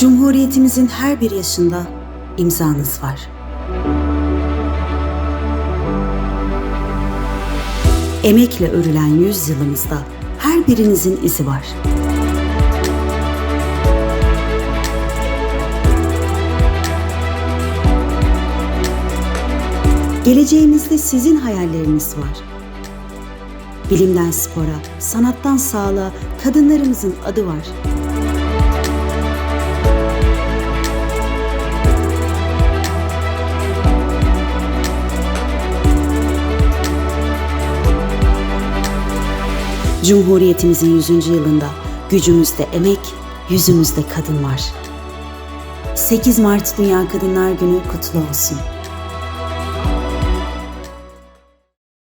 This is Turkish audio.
Cumhuriyetimizin her bir yaşında imzanız var. Emekle örülen yüzyılımızda her birinizin izi var. Geleceğimizde sizin hayalleriniz var. Bilimden spora, sanattan sağlığa kadınlarımızın adı var. Cumhuriyetimizin 100. yılında gücümüzde emek, yüzümüzde kadın var. 8 Mart Dünya Kadınlar Günü kutlu olsun.